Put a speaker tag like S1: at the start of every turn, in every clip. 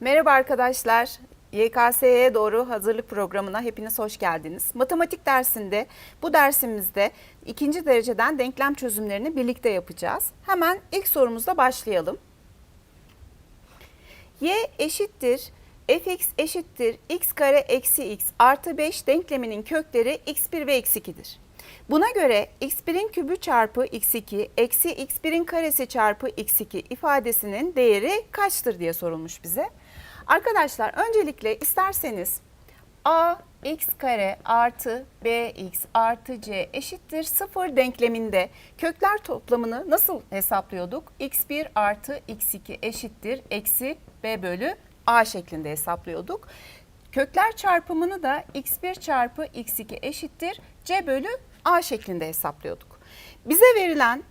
S1: Merhaba arkadaşlar. YKS'ye doğru hazırlık programına hepiniz hoş geldiniz. Matematik dersinde bu dersimizde ikinci dereceden denklem çözümlerini birlikte yapacağız. Hemen ilk sorumuzla başlayalım. Y eşittir fx eşittir x kare eksi x artı 5 denkleminin kökleri x1 ve x2'dir. Buna göre x1'in kübü çarpı x2 eksi x1'in karesi çarpı x2 ifadesinin değeri kaçtır diye sorulmuş bize. Arkadaşlar öncelikle isterseniz a x kare artı bx artı c eşittir 0 denkleminde kökler toplamını nasıl hesaplıyorduk? x1 artı x2 eşittir eksi b bölü a şeklinde hesaplıyorduk. Kökler çarpımını da x1 çarpı x2 eşittir c bölü a şeklinde hesaplıyorduk. Bize verilen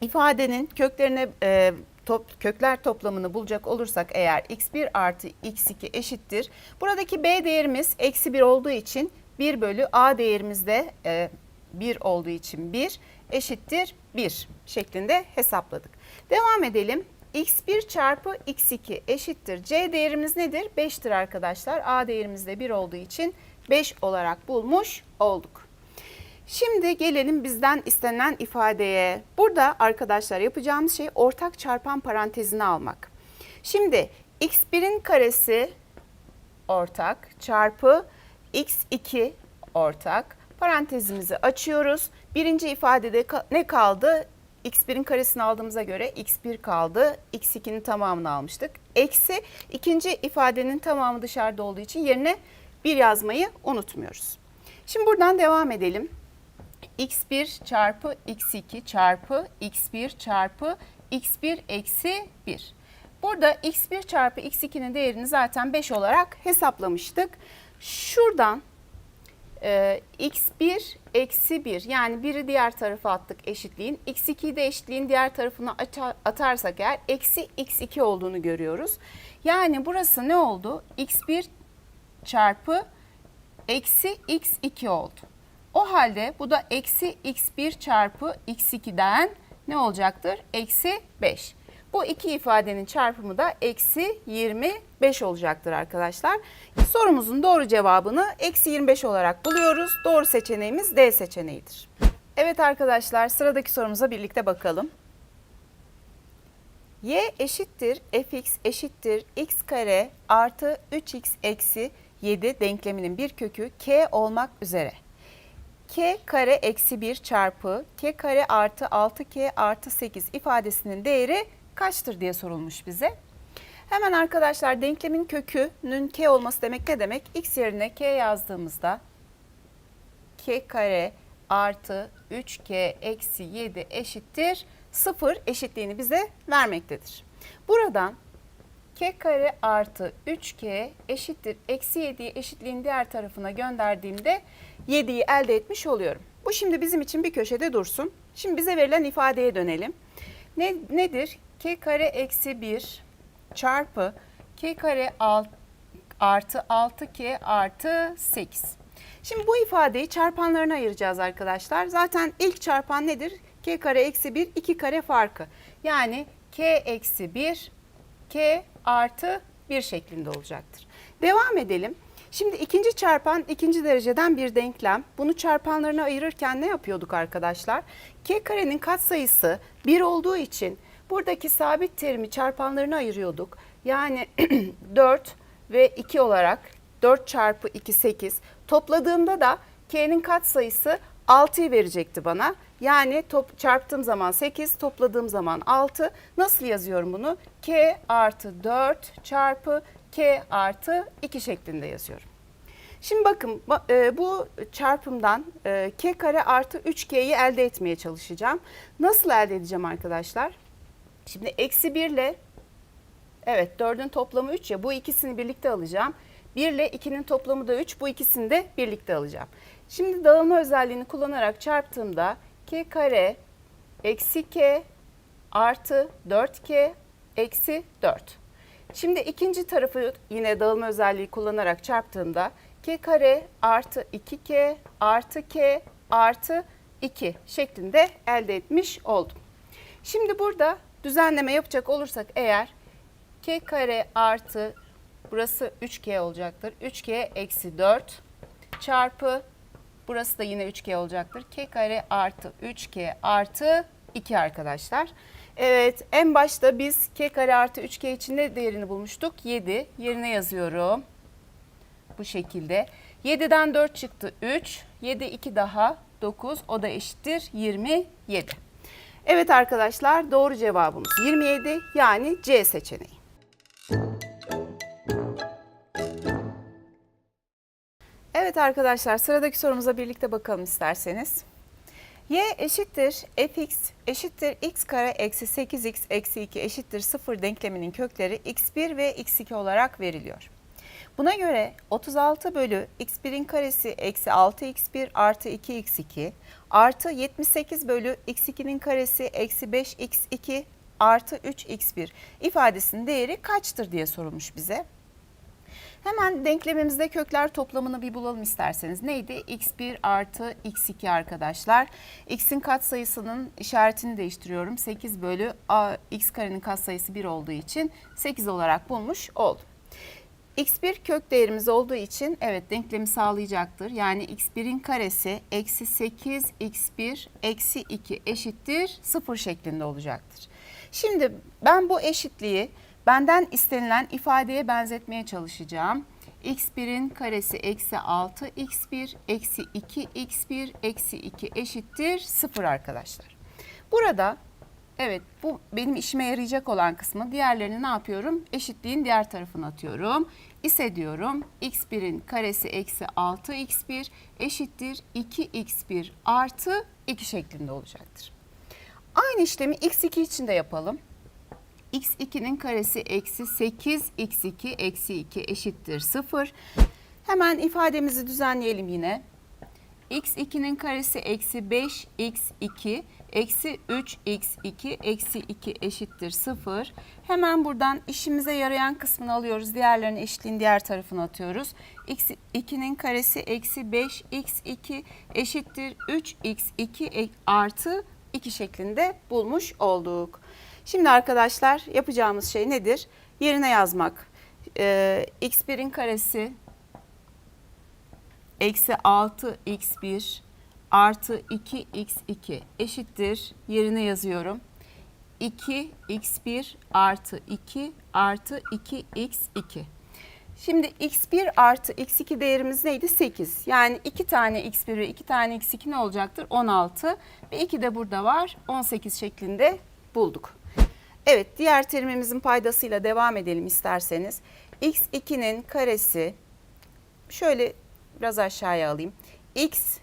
S1: ifadenin köklerine e, top, kökler toplamını bulacak olursak eğer x1 artı x2 eşittir. Buradaki b değerimiz eksi 1 olduğu için 1 bölü a değerimiz de e, 1 olduğu için 1 eşittir 1 şeklinde hesapladık. Devam edelim. x1 çarpı x2 eşittir. c değerimiz nedir? 5'tir arkadaşlar. a değerimiz de 1 olduğu için 5 olarak bulmuş olduk. Şimdi gelelim bizden istenen ifadeye. Burada arkadaşlar yapacağımız şey ortak çarpan parantezini almak. Şimdi x1'in karesi ortak çarpı x2 ortak. Parantezimizi açıyoruz. Birinci ifadede ne kaldı? x1'in karesini aldığımıza göre x1 kaldı. x2'nin tamamını almıştık. Eksi ikinci ifadenin tamamı dışarıda olduğu için yerine bir yazmayı unutmuyoruz. Şimdi buradan devam edelim x1 çarpı x2 çarpı x1 çarpı x1 eksi 1. Burada x1 çarpı x2'nin değerini zaten 5 olarak hesaplamıştık. Şuradan e, x1 eksi 1 yani biri diğer tarafa attık eşitliğin. x2'yi de eşitliğin diğer tarafına ata- atarsak eğer eksi x2 olduğunu görüyoruz. Yani burası ne oldu? x1 çarpı eksi x2 oldu. O halde bu da eksi x1 çarpı x2'den ne olacaktır? Eksi 5. Bu iki ifadenin çarpımı da eksi 25 olacaktır arkadaşlar. Sorumuzun doğru cevabını eksi 25 olarak buluyoruz. Doğru seçeneğimiz D seçeneğidir. Evet arkadaşlar sıradaki sorumuza birlikte bakalım. y eşittir fx eşittir x kare artı 3x eksi 7 denkleminin bir kökü k olmak üzere k kare eksi 1 çarpı k kare artı 6k artı 8 ifadesinin değeri kaçtır diye sorulmuş bize. Hemen arkadaşlar denklemin kökünün k olması demek ne demek? x yerine k yazdığımızda k kare artı 3k eksi 7 eşittir 0 eşitliğini bize vermektedir. Buradan k kare artı 3k eşittir eksi 7'yi eşitliğin diğer tarafına gönderdiğimde 7'yi elde etmiş oluyorum. Bu şimdi bizim için bir köşede dursun. Şimdi bize verilen ifadeye dönelim. Ne, nedir? k kare eksi 1 çarpı k kare alt, artı 6k artı 8. Şimdi bu ifadeyi çarpanlarına ayıracağız arkadaşlar. Zaten ilk çarpan nedir? k kare eksi 1, 2 kare farkı. Yani k eksi 1, k artı 1 şeklinde olacaktır. Devam edelim. Şimdi ikinci çarpan ikinci dereceden bir denklem. Bunu çarpanlarına ayırırken ne yapıyorduk arkadaşlar? K karenin katsayısı 1 olduğu için buradaki sabit terimi çarpanlarına ayırıyorduk. Yani 4 ve 2 olarak 4 çarpı 2 8 topladığımda da K'nin katsayısı 6'yı verecekti bana. Yani top, çarptığım zaman 8, topladığım zaman 6. Nasıl yazıyorum bunu? K artı 4 çarpı K artı 2 şeklinde yazıyorum. Şimdi bakın ba- e, bu çarpımdan e, K kare artı 3K'yi elde etmeye çalışacağım. Nasıl elde edeceğim arkadaşlar? Şimdi eksi 1 ile evet 4'ün toplamı 3 ya bu ikisini birlikte alacağım. 1 ile 2'nin toplamı da 3 bu ikisini de birlikte alacağım. Şimdi dağılma özelliğini kullanarak çarptığımda K kare eksi K artı 4K eksi 4. Şimdi ikinci tarafı yine dağılma özelliği kullanarak çarptığımda k kare artı 2k artı k artı 2 şeklinde elde etmiş oldum. Şimdi burada düzenleme yapacak olursak eğer k kare artı burası 3G olacaktır. 3G eksi 4 çarpı burası da yine 3G olacaktır. K kare artı 3K artı 2 arkadaşlar. Evet en başta biz K kare artı 3K için ne değerini bulmuştuk? 7 yerine yazıyorum. Bu şekilde. 7'den 4 çıktı 3. 7 2 daha 9 o da eşittir 27. Evet arkadaşlar doğru cevabımız 27 yani C seçeneği. Evet arkadaşlar sıradaki sorumuza birlikte bakalım isterseniz. Y eşittir fx eşittir x kare eksi 8x eksi 2 eşittir 0 denkleminin kökleri x1 ve x2 olarak veriliyor. Buna göre 36 bölü x1'in karesi eksi 6x1 artı 2x2 artı 78 bölü x2'nin karesi eksi 5x2 artı 3x1 ifadesinin değeri kaçtır diye sorulmuş bize. Hemen denklemimizde kökler toplamını bir bulalım isterseniz. Neydi? x1 artı x2 arkadaşlar. x'in katsayısının işaretini değiştiriyorum. 8 bölü a, x karenin katsayısı 1 olduğu için 8 olarak bulmuş oldum. x1 kök değerimiz olduğu için evet denklemi sağlayacaktır. Yani x1'in karesi eksi 8 x1 eksi 2 eşittir 0 şeklinde olacaktır. Şimdi ben bu eşitliği benden istenilen ifadeye benzetmeye çalışacağım. x1'in karesi eksi 6 x1 eksi 2 x1 eksi 2 eşittir 0 arkadaşlar. Burada evet bu benim işime yarayacak olan kısmı diğerlerini ne yapıyorum? Eşitliğin diğer tarafına atıyorum. İse diyorum x1'in karesi eksi 6 x1 eşittir 2 x1 artı 2 şeklinde olacaktır. Aynı işlemi x2 için de yapalım x2'nin karesi eksi 8 x2 eksi 2 eşittir 0. Hemen ifademizi düzenleyelim yine. x2'nin karesi eksi 5 x2 eksi 3 x2 eksi 2 eşittir 0. Hemen buradan işimize yarayan kısmını alıyoruz. Diğerlerini eşitliğin diğer tarafına atıyoruz. x2'nin karesi eksi 5 x2 eşittir 3 x2 artı 2 şeklinde bulmuş olduk. Şimdi arkadaşlar yapacağımız şey nedir? Yerine yazmak. Ee, x1'in karesi eksi 6 x1 artı 2 x2 eşittir. Yerine yazıyorum. 2 x1 artı 2 artı 2 x2. Şimdi x1 artı x2 değerimiz neydi? 8. Yani 2 tane x1 ve 2 tane x2 ne olacaktır? 16. Ve 2 de burada var. 18 şeklinde bulduk. Evet diğer terimimizin paydasıyla devam edelim isterseniz. x2'nin karesi şöyle biraz aşağıya alayım. x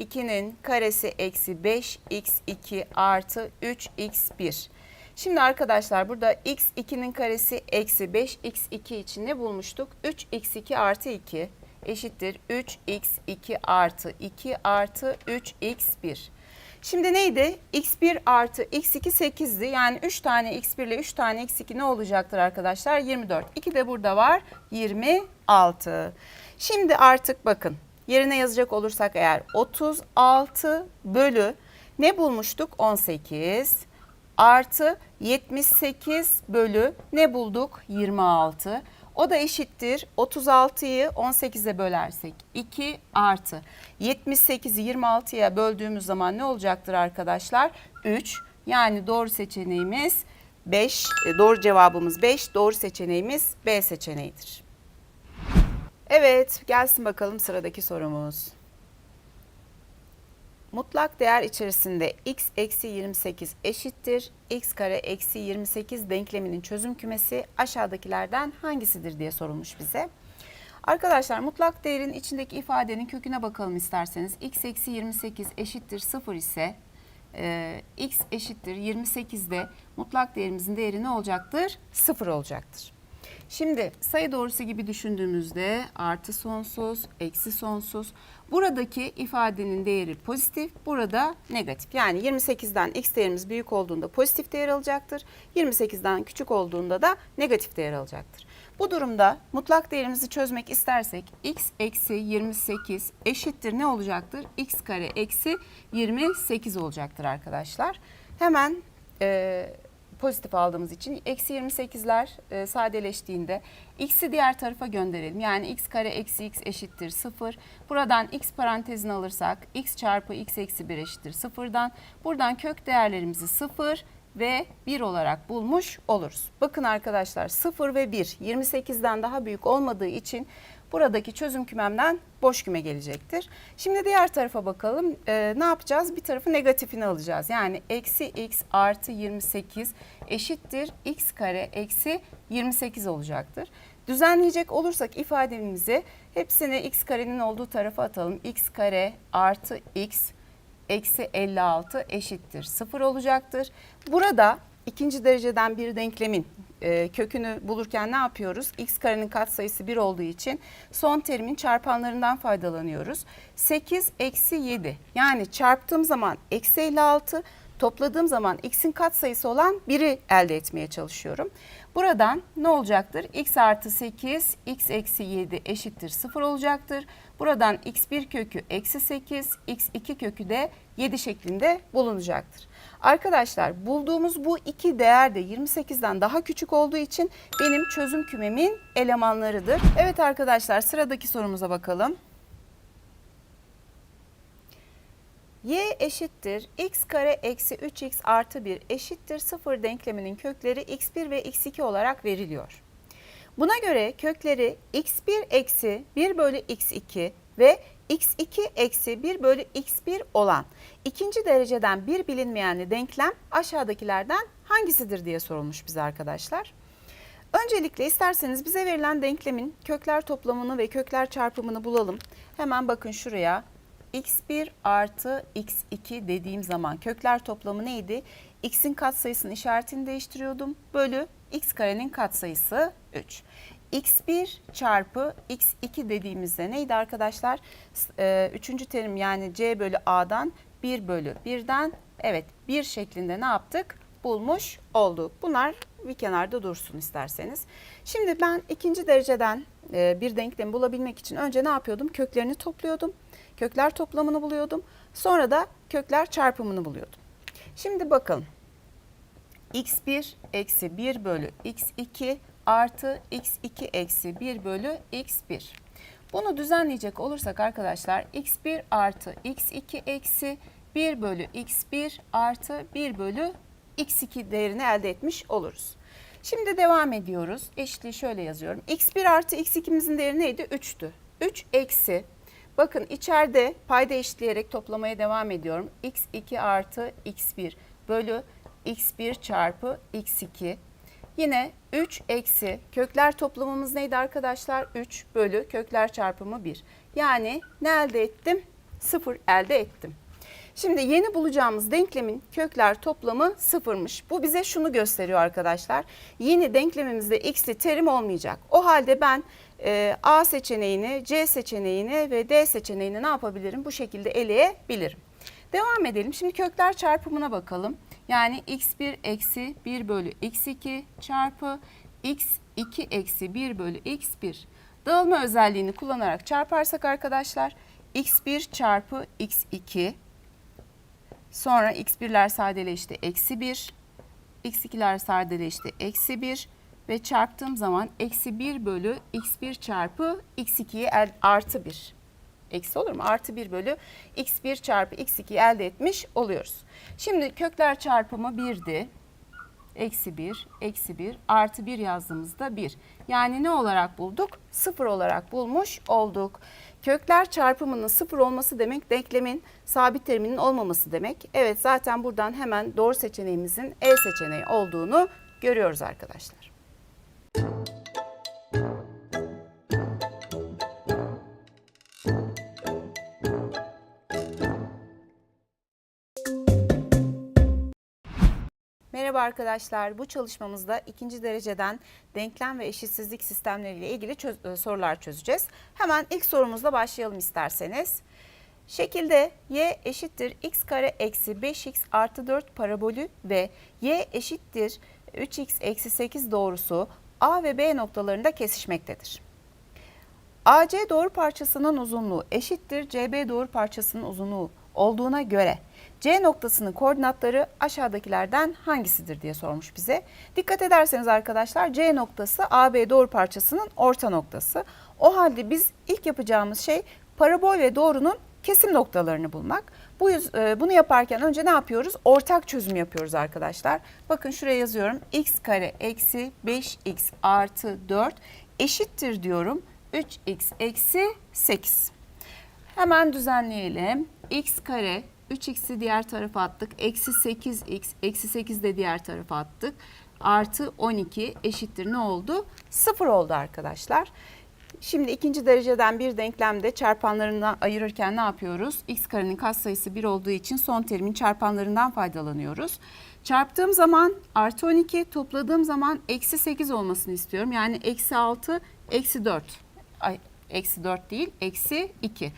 S1: 2'nin karesi eksi 5x2 artı 3x1. Şimdi arkadaşlar burada x2'nin karesi eksi 5x2 için ne bulmuştuk? 3x2 artı 2 eşittir 3x2 artı 2 artı 3x1. Şimdi neydi? x1 artı x2 8'di. Yani 3 tane x1 ile 3 tane x2 ne olacaktır arkadaşlar? 24. 2 de burada var. 26. Şimdi artık bakın yerine yazacak olursak eğer 36 bölü ne bulmuştuk? 18 artı 78 bölü ne bulduk? 26. O da eşittir 36'yı 18'e bölersek 2 artı 78'i 26'ya böldüğümüz zaman ne olacaktır arkadaşlar? 3 yani doğru seçeneğimiz 5 e, doğru cevabımız 5 doğru seçeneğimiz B seçeneğidir. Evet gelsin bakalım sıradaki sorumuz. Mutlak değer içerisinde x eksi 28 eşittir x kare eksi 28 denkleminin çözüm kümesi aşağıdakilerden hangisidir diye sorulmuş bize. Arkadaşlar mutlak değerin içindeki ifadenin köküne bakalım isterseniz. x eksi 28 eşittir 0 ise e, x eşittir 28'de mutlak değerimizin değeri ne olacaktır? 0 olacaktır. Şimdi sayı doğrusu gibi düşündüğümüzde artı sonsuz, eksi sonsuz. Buradaki ifadenin değeri pozitif, burada negatif. Yani 28'den x değerimiz büyük olduğunda pozitif değer alacaktır. 28'den küçük olduğunda da negatif değer alacaktır. Bu durumda mutlak değerimizi çözmek istersek x eksi 28 eşittir ne olacaktır? x kare eksi 28 olacaktır arkadaşlar. Hemen e, pozitif aldığımız için eksi 28'ler e, sadeleştiğinde x'i diğer tarafa gönderelim. Yani x kare eksi x eşittir 0. Buradan x parantezini alırsak x çarpı x eksi 1 eşittir 0'dan. Buradan kök değerlerimizi 0 ve 1 olarak bulmuş oluruz. Bakın arkadaşlar 0 ve 1 28'den daha büyük olmadığı için buradaki çözüm kümemden boş küme gelecektir. Şimdi diğer tarafa bakalım. Ee, ne yapacağız? Bir tarafı negatifini alacağız. Yani eksi x artı 28 eşittir x kare eksi 28 olacaktır. Düzenleyecek olursak ifademizi hepsini x karenin olduğu tarafa atalım. x kare artı x eksi 56 eşittir 0 olacaktır. Burada ikinci dereceden bir denklemin e, kökünü bulurken ne yapıyoruz? x karenin katsayısı 1 olduğu için son terimin çarpanlarından faydalanıyoruz. 8 eksi 7 yani çarptığım zaman eksi 56 topladığım zaman x'in katsayısı olan 1'i elde etmeye çalışıyorum. Buradan ne olacaktır? x artı 8, x eksi 7 eşittir 0 olacaktır. Buradan x1 kökü eksi 8, x2 kökü de 7 şeklinde bulunacaktır. Arkadaşlar bulduğumuz bu iki değer de 28'den daha küçük olduğu için benim çözüm kümemin elemanlarıdır. Evet arkadaşlar sıradaki sorumuza bakalım. Y eşittir x kare eksi 3x artı 1 eşittir 0 denkleminin kökleri x1 ve x2 olarak veriliyor. Buna göre kökleri x1 eksi 1 bölü x2 ve x2 eksi 1 bölü x1 olan ikinci dereceden bir bilinmeyenli denklem aşağıdakilerden hangisidir diye sorulmuş bize arkadaşlar. Öncelikle isterseniz bize verilen denklemin kökler toplamını ve kökler çarpımını bulalım. Hemen bakın şuraya x1 artı x2 dediğim zaman kökler toplamı neydi? x'in katsayısının işaretini değiştiriyordum. Bölü x karenin katsayısı 3. x1 çarpı x2 dediğimizde neydi arkadaşlar? Ee, üçüncü terim yani c bölü a'dan 1 bölü 1'den evet 1 şeklinde ne yaptık? Bulmuş olduk. Bunlar bir kenarda dursun isterseniz. Şimdi ben ikinci dereceden e, bir denklemi bulabilmek için önce ne yapıyordum? Köklerini topluyordum. Kökler toplamını buluyordum. Sonra da kökler çarpımını buluyordum. Şimdi bakalım. x1 eksi 1 bölü x2 artı x2 eksi 1 bölü x1. Bunu düzenleyecek olursak arkadaşlar x1 artı x2 eksi 1 bölü x1 artı 1 bölü x2 değerini elde etmiş oluruz. Şimdi devam ediyoruz. Eşitliği şöyle yazıyorum. x1 artı x2'mizin değeri neydi? 3'tü. 3 eksi Bakın içeride payda eşitleyerek toplamaya devam ediyorum. x2 artı x1 bölü x1 çarpı x2. Yine 3 eksi kökler toplamımız neydi arkadaşlar? 3 bölü kökler çarpımı 1. Yani ne elde ettim? 0 elde ettim. Şimdi yeni bulacağımız denklemin kökler toplamı sıfırmış. Bu bize şunu gösteriyor arkadaşlar. Yeni denklemimizde x'li terim olmayacak. O halde ben e, A seçeneğini, C seçeneğini ve D seçeneğini ne yapabilirim? Bu şekilde eleyebilirim. Devam edelim. Şimdi kökler çarpımına bakalım. Yani x1 eksi 1 bölü x2 çarpı x2 eksi 1 bölü x1. Dağılma özelliğini kullanarak çarparsak arkadaşlar x1 çarpı x2 sonra x1'ler sadeleşti eksi 1 x2'ler sadeleşti eksi 1 ve çarptığım zaman eksi 1 bölü x1 çarpı x2'yi artı 1. Eksi olur mu? Artı 1 bölü x1 çarpı x2'yi elde etmiş oluyoruz. Şimdi kökler çarpımı 1'di. Eksi 1, eksi 1, artı 1 yazdığımızda 1. Yani ne olarak bulduk? 0 olarak bulmuş olduk. Kökler çarpımının 0 olması demek denklemin sabit teriminin olmaması demek. Evet zaten buradan hemen doğru seçeneğimizin E seçeneği olduğunu görüyoruz arkadaşlar. Merhaba arkadaşlar. Bu çalışmamızda ikinci dereceden denklem ve eşitsizlik sistemleriyle ilgili çöz e, sorular çözeceğiz. Hemen ilk sorumuzla başlayalım isterseniz. Şekilde y eşittir x kare eksi 5x artı 4 parabolü ve y eşittir 3x eksi 8 doğrusu A ve B noktalarında kesişmektedir. AC doğru parçasının uzunluğu eşittir CB doğru parçasının uzunluğu olduğuna göre C noktasının koordinatları aşağıdakilerden hangisidir diye sormuş bize. Dikkat ederseniz arkadaşlar C noktası AB doğru parçasının orta noktası. O halde biz ilk yapacağımız şey parabol ve doğrunun kesim noktalarını bulmak. Bu yüz- e, bunu yaparken önce ne yapıyoruz? Ortak çözüm yapıyoruz arkadaşlar. Bakın şuraya yazıyorum. x kare eksi 5x artı 4 eşittir diyorum. 3x eksi 8. Hemen düzenleyelim. x kare 3x'i diğer tarafa attık. Eksi 8x, eksi 8 de diğer tarafa attık. Artı 12 eşittir ne oldu? 0 oldu arkadaşlar. Şimdi ikinci dereceden bir denklemde çarpanlarından ayırırken ne yapıyoruz? x karenin katsayısı 1 olduğu için son terimin çarpanlarından faydalanıyoruz. Çarptığım zaman artı 12, topladığım zaman eksi 8 olmasını istiyorum. Yani eksi 6, eksi 4. Ay, eksi 4 değil, eksi 2.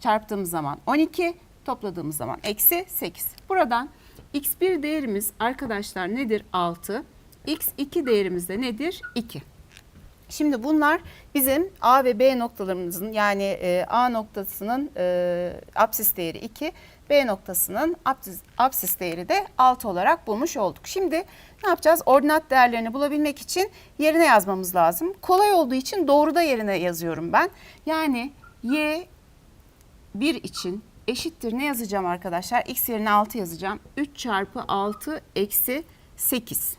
S1: Çarptığımız zaman 12, topladığımız zaman eksi 8. Buradan x1 değerimiz arkadaşlar nedir? 6. x2 değerimiz de nedir? 2. Şimdi bunlar bizim A ve B noktalarımızın yani e, A noktasının e, değeri 2, B noktasının apsis, apsis değeri de 6 olarak bulmuş olduk. Şimdi ne yapacağız? Ordinat değerlerini bulabilmek için yerine yazmamız lazım. Kolay olduğu için doğruda yerine yazıyorum ben. Yani y 1 için eşittir ne yazacağım arkadaşlar? X yerine 6 yazacağım. 3 çarpı 6 eksi 8.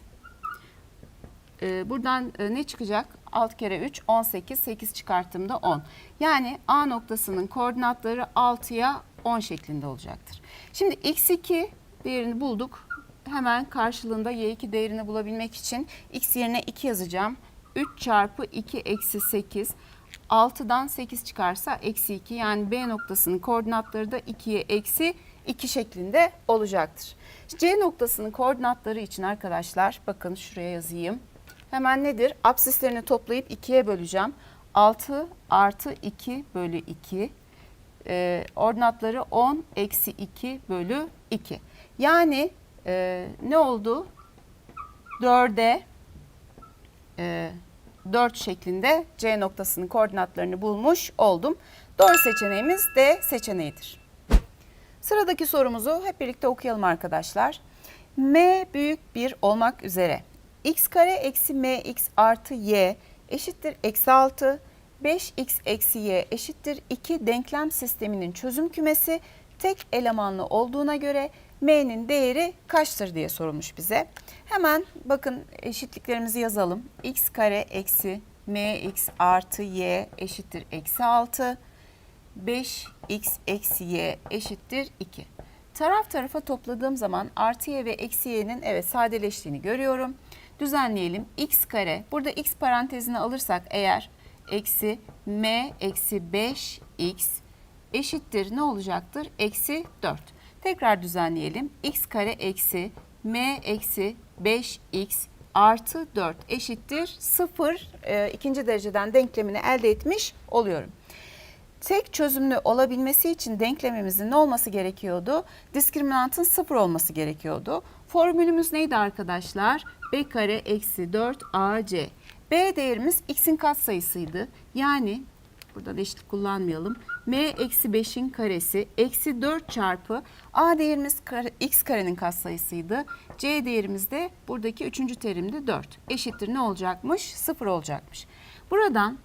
S1: Ee, buradan e, ne çıkacak? 6 kere 3 18 8 çıkarttığımda 10. Yani A noktasının koordinatları 6'ya 10 şeklinde olacaktır. Şimdi x2 değerini bulduk. Hemen karşılığında y2 değerini bulabilmek için x yerine 2 yazacağım. 3 çarpı 2 eksi 8. 6'dan 8 çıkarsa eksi 2 yani B noktasının koordinatları da 2'ye eksi 2 şeklinde olacaktır. C noktasının koordinatları için arkadaşlar bakın şuraya yazayım. Hemen nedir? Apsislerini toplayıp 2'ye böleceğim. 6 artı 2 bölü 2. Ee, ordinatları 10 eksi 2 bölü 2. Yani e, ne oldu? 4'e e, 4 şeklinde C noktasının koordinatlarını bulmuş oldum. Doğru seçeneğimiz D seçeneğidir. Sıradaki sorumuzu hep birlikte okuyalım arkadaşlar. M büyük 1 olmak üzere x kare eksi mx artı y eşittir eksi 6. 5x eksi y eşittir 2 denklem sisteminin çözüm kümesi tek elemanlı olduğuna göre m'nin değeri kaçtır diye sorulmuş bize. Hemen bakın eşitliklerimizi yazalım. x kare eksi mx artı y eşittir eksi 6. 5x eksi y eşittir 2. Taraf tarafa topladığım zaman artı y ve eksi y'nin evet sadeleştiğini görüyorum. Düzenleyelim. x kare burada x parantezini alırsak eğer eksi m eksi 5x eşittir ne olacaktır? Eksi 4. Tekrar düzenleyelim. x kare eksi m eksi 5x artı 4 eşittir 0 e, ikinci dereceden denklemini elde etmiş oluyorum. Tek çözümlü olabilmesi için denklemimizin ne olması gerekiyordu? Diskriminantın sıfır olması gerekiyordu. Formülümüz neydi arkadaşlar? B kare eksi 4 AC. B değerimiz x'in katsayısıydı. Yani burada da eşitlik kullanmayalım. M eksi 5'in karesi eksi 4 çarpı A değerimiz kare, x karenin katsayısıydı. C değerimiz de buradaki üçüncü terimde 4. Eşittir ne olacakmış? 0 olacakmış. Buradan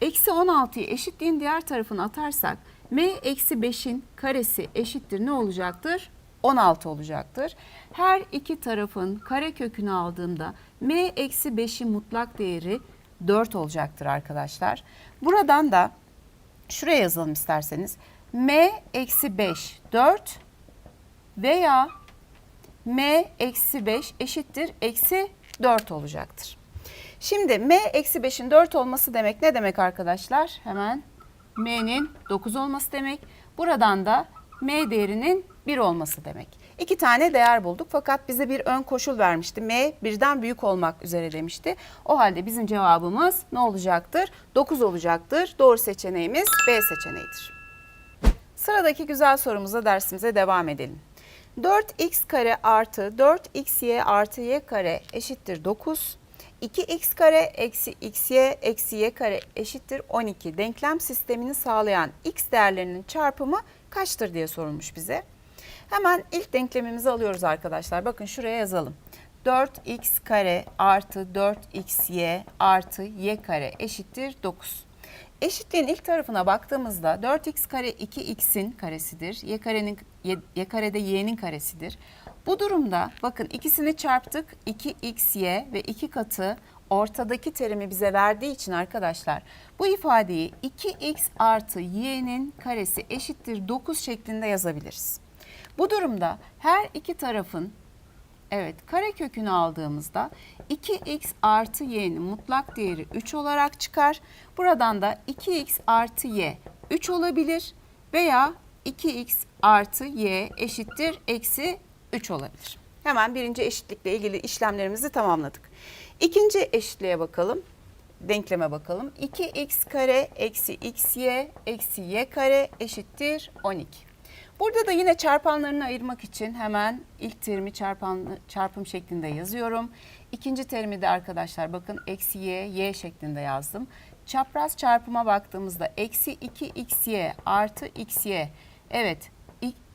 S1: Eksi 16'yı eşitliğin diğer tarafına atarsak m eksi 5'in karesi eşittir ne olacaktır? 16 olacaktır. Her iki tarafın kare kökünü aldığımda m eksi 5'in mutlak değeri 4 olacaktır arkadaşlar. Buradan da şuraya yazalım isterseniz. m eksi 5 4 veya m eksi 5 eşittir eksi 4 olacaktır. Şimdi m eksi 5'in 4 olması demek ne demek arkadaşlar? Hemen m'nin 9 olması demek. Buradan da m değerinin 1 olması demek. İki tane değer bulduk fakat bize bir ön koşul vermişti. M birden büyük olmak üzere demişti. O halde bizim cevabımız ne olacaktır? 9 olacaktır. Doğru seçeneğimiz B seçeneğidir. Sıradaki güzel sorumuza dersimize devam edelim. 4x kare artı 4xy artı y kare eşittir 9. 2x kare eksi xy eksi y kare eşittir 12 denklem sistemini sağlayan x değerlerinin çarpımı kaçtır diye sorulmuş bize. Hemen ilk denklemimizi alıyoruz arkadaşlar. Bakın şuraya yazalım. 4x kare artı 4xy artı y kare eşittir 9. Eşitliğin ilk tarafına baktığımızda 4x kare 2x'in karesidir. Y karenin y, y karede y'nin karesidir. Bu durumda bakın ikisini çarptık. 2xy ve 2 katı ortadaki terimi bize verdiği için arkadaşlar bu ifadeyi 2x artı y'nin karesi eşittir 9 şeklinde yazabiliriz. Bu durumda her iki tarafın Evet kare kökünü aldığımızda 2x artı y'nin mutlak değeri 3 olarak çıkar. Buradan da 2x artı y 3 olabilir veya 2x artı y eşittir eksi 3 olabilir. Hemen birinci eşitlikle ilgili işlemlerimizi tamamladık. İkinci eşitliğe bakalım. Denkleme bakalım. 2x kare eksi xy eksi y kare eşittir 12. Burada da yine çarpanlarını ayırmak için hemen ilk terimi çarpan, çarpım şeklinde yazıyorum. İkinci terimi de arkadaşlar bakın eksi y, y şeklinde yazdım. Çapraz çarpıma baktığımızda eksi 2xy artı xy. Evet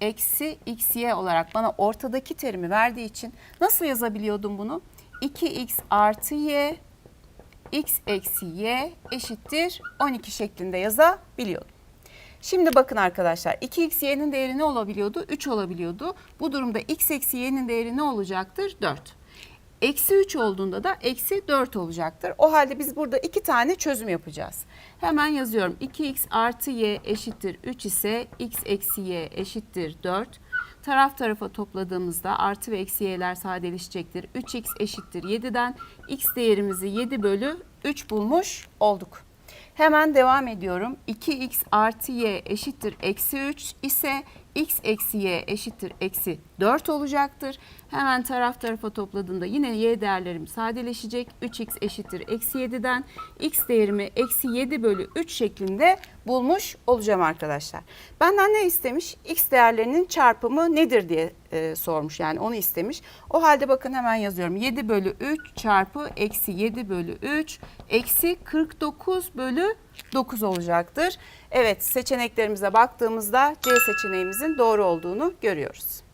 S1: eksi xy olarak bana ortadaki terimi verdiği için nasıl yazabiliyordum bunu? 2x artı y x eksi y eşittir 12 şeklinde yazabiliyordum. Şimdi bakın arkadaşlar 2x y'nin değeri ne olabiliyordu? 3 olabiliyordu. Bu durumda x eksi y'nin değeri ne olacaktır? 4. Eksi 3 olduğunda da eksi 4 olacaktır. O halde biz burada iki tane çözüm yapacağız. Hemen yazıyorum. 2x artı y eşittir 3 ise x eksi y eşittir 4. Taraf tarafa topladığımızda artı ve eksi y'ler sadeleşecektir. 3x eşittir 7'den x değerimizi 7 bölü 3 bulmuş olduk. Hemen devam ediyorum. 2x artı y eşittir eksi 3 ise x eksi y eşittir eksi 4 olacaktır. Hemen taraf tarafa topladığımda yine y değerlerim sadeleşecek. 3x eşittir eksi 7'den x değerimi eksi 7 bölü 3 şeklinde bulmuş olacağım arkadaşlar. Benden ne istemiş? X değerlerinin çarpımı nedir diye e, sormuş yani onu istemiş. O halde bakın hemen yazıyorum. 7 bölü 3 çarpı eksi 7 bölü 3 eksi 49 bölü 9 olacaktır. Evet seçeneklerimize baktığımızda C seçeneğimizin doğru olduğunu görüyoruz.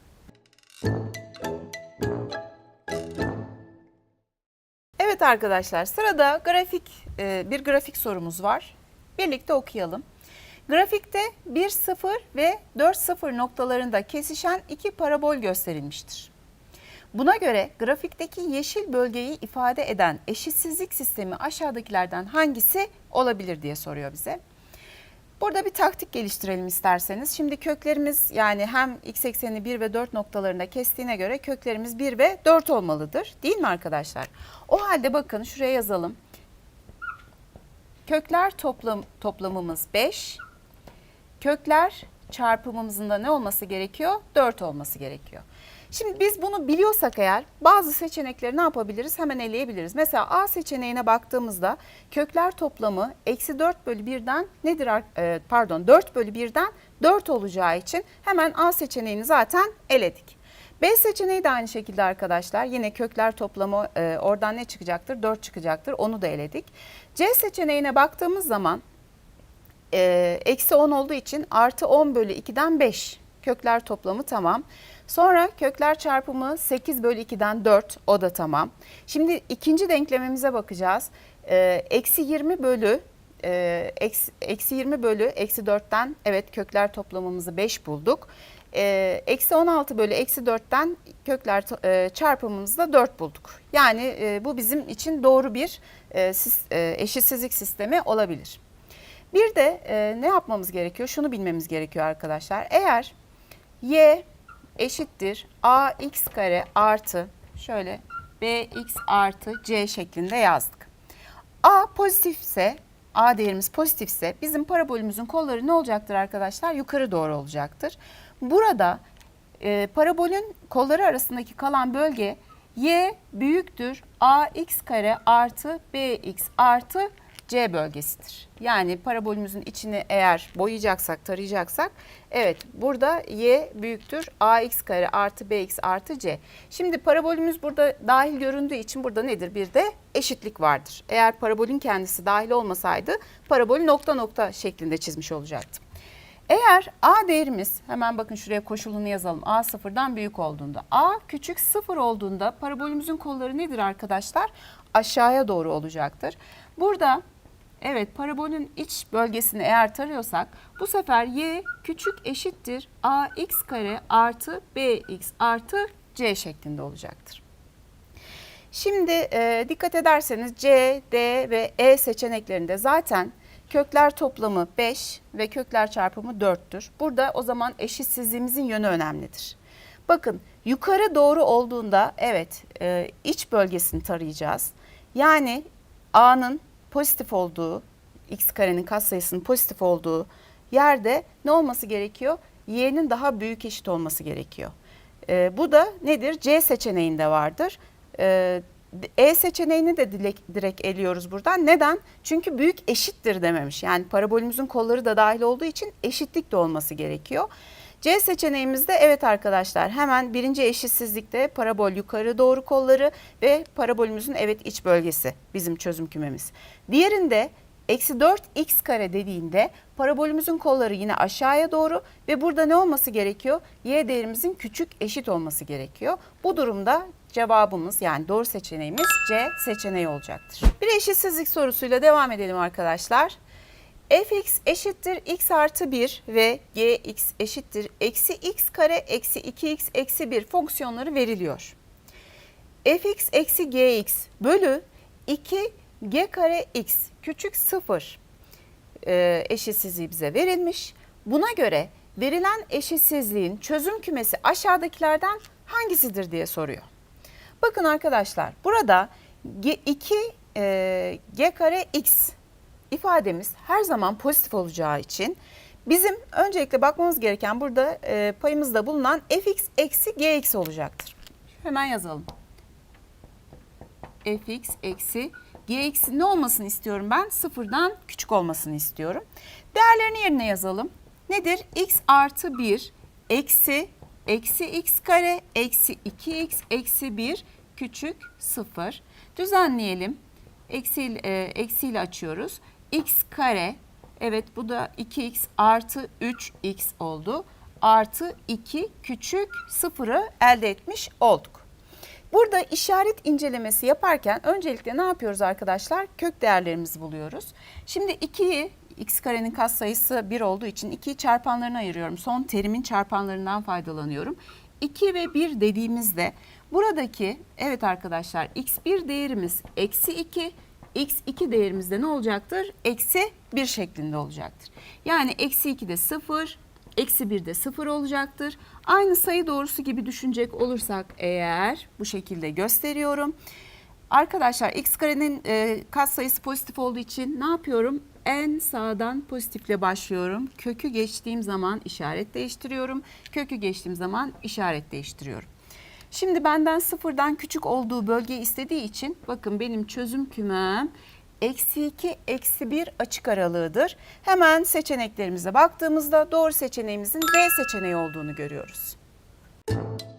S1: Evet arkadaşlar sırada grafik e, bir grafik sorumuz var. Birlikte okuyalım. Grafikte 1 0 ve 4 0 noktalarında kesişen iki parabol gösterilmiştir. Buna göre grafikteki yeşil bölgeyi ifade eden eşitsizlik sistemi aşağıdakilerden hangisi olabilir diye soruyor bize. Burada bir taktik geliştirelim isterseniz. Şimdi köklerimiz yani hem x ekseni 1 ve 4 noktalarında kestiğine göre köklerimiz 1 ve 4 olmalıdır. Değil mi arkadaşlar? O halde bakın şuraya yazalım. Kökler toplam, toplamımız 5. Kökler çarpımımızın da ne olması gerekiyor? 4 olması gerekiyor. Şimdi biz bunu biliyorsak eğer bazı seçenekleri ne yapabiliriz? Hemen eleyebiliriz. Mesela A seçeneğine baktığımızda kökler toplamı eksi 4 bölü 1'den nedir? e, Pardon 4 bölü 1'den 4 olacağı için hemen A seçeneğini zaten eledik. B seçeneği de aynı şekilde arkadaşlar. Yine kökler toplamı e, oradan ne çıkacaktır? 4 çıkacaktır. Onu da eledik. C seçeneğine baktığımız zaman e, eksi 10 olduğu için artı 10 bölü 2'den 5 kökler toplamı tamam. Sonra kökler çarpımı 8 bölü 2'den 4 o da tamam. Şimdi ikinci denklemimize bakacağız. E, Eksi 20 bölü e, eksi, eksi 20 bölü eksi 4'ten evet kökler toplamımızı 5 bulduk. E, Eksi 16 bölü eksi 4'ten kökler e, çarpımımızı da 4 bulduk. Yani e, bu bizim için doğru bir eşitsizlik sistemi olabilir. Bir de e, ne yapmamız gerekiyor? Şunu bilmemiz gerekiyor arkadaşlar. Eğer y eşittir ax kare artı şöyle bx artı c şeklinde yazdık. a pozitifse a değerimiz pozitifse bizim parabolümüzün kolları ne olacaktır arkadaşlar? Yukarı doğru olacaktır. Burada e, parabolün kolları arasındaki kalan bölge y büyüktür ax kare artı bx artı C bölgesidir. Yani parabolümüzün içini eğer boyayacaksak, tarayacaksak evet burada y büyüktür ax kare artı bx artı c. Şimdi parabolümüz burada dahil göründüğü için burada nedir? Bir de eşitlik vardır. Eğer parabolün kendisi dahil olmasaydı parabolü nokta nokta şeklinde çizmiş olacaktım. Eğer a değerimiz hemen bakın şuraya koşulunu yazalım. a sıfırdan büyük olduğunda a küçük sıfır olduğunda parabolümüzün kolları nedir arkadaşlar? Aşağıya doğru olacaktır. Burada evet parabolün iç bölgesini eğer tarıyorsak bu sefer y küçük eşittir ax kare artı bx artı c şeklinde olacaktır. Şimdi e, dikkat ederseniz C, D ve E seçeneklerinde zaten kökler toplamı 5 ve kökler çarpımı 4'tür. Burada o zaman eşitsizliğimizin yönü önemlidir. Bakın yukarı doğru olduğunda evet e, iç bölgesini tarayacağız. Yani A'nın pozitif olduğu, x karenin katsayısının pozitif olduğu yerde ne olması gerekiyor? Y'nin daha büyük eşit olması gerekiyor. E, bu da nedir? C seçeneğinde vardır. E, E seçeneğini de direkt, direkt eliyoruz buradan. Neden? Çünkü büyük eşittir dememiş. Yani parabolümüzün kolları da dahil olduğu için eşitlik de olması gerekiyor. C seçeneğimizde evet arkadaşlar hemen birinci eşitsizlikte parabol yukarı doğru kolları ve parabolümüzün evet iç bölgesi bizim çözüm kümemiz. Diğerinde eksi 4x kare dediğinde parabolümüzün kolları yine aşağıya doğru ve burada ne olması gerekiyor? Y değerimizin küçük eşit olması gerekiyor. Bu durumda cevabımız yani doğru seçeneğimiz C seçeneği olacaktır. Bir eşitsizlik sorusuyla devam edelim arkadaşlar fx eşittir x artı 1 ve gx eşittir eksi x kare eksi 2x eksi 1 fonksiyonları veriliyor. fx eksi gx bölü 2 g kare x küçük 0 e, eşitsizliği bize verilmiş. Buna göre verilen eşitsizliğin çözüm kümesi aşağıdakilerden hangisidir diye soruyor. Bakın arkadaşlar burada 2 e, g kare x ifademiz her zaman pozitif olacağı için bizim öncelikle bakmamız gereken burada e, payımızda bulunan fx eksi gx olacaktır. Hemen yazalım. fx eksi gx ne olmasını istiyorum ben? Sıfırdan küçük olmasını istiyorum. Değerlerini yerine yazalım. Nedir? x artı 1 eksi eksi x kare eksi 2x eksi 1 küçük 0. Düzenleyelim. Eksi, e, eksiyle açıyoruz x kare evet bu da 2x artı 3x oldu. Artı 2 küçük sıfırı elde etmiş olduk. Burada işaret incelemesi yaparken öncelikle ne yapıyoruz arkadaşlar? Kök değerlerimizi buluyoruz. Şimdi 2'yi x karenin katsayısı 1 olduğu için 2'yi çarpanlarına ayırıyorum. Son terimin çarpanlarından faydalanıyorum. 2 ve 1 dediğimizde buradaki evet arkadaşlar x1 değerimiz eksi 2 x2 değerimizde ne olacaktır? Eksi 1 şeklinde olacaktır. Yani eksi 2 de 0, eksi 1 de 0 olacaktır. Aynı sayı doğrusu gibi düşünecek olursak eğer bu şekilde gösteriyorum. Arkadaşlar x karenin e, katsayısı pozitif olduğu için ne yapıyorum? En sağdan pozitifle başlıyorum. Kökü geçtiğim zaman işaret değiştiriyorum. Kökü geçtiğim zaman işaret değiştiriyorum. Şimdi benden sıfırdan küçük olduğu bölgeyi istediği için bakın benim çözüm kümem eksi 2, eksi 1 açık aralığıdır. Hemen seçeneklerimize baktığımızda doğru seçeneğimizin D seçeneği olduğunu görüyoruz. Müzik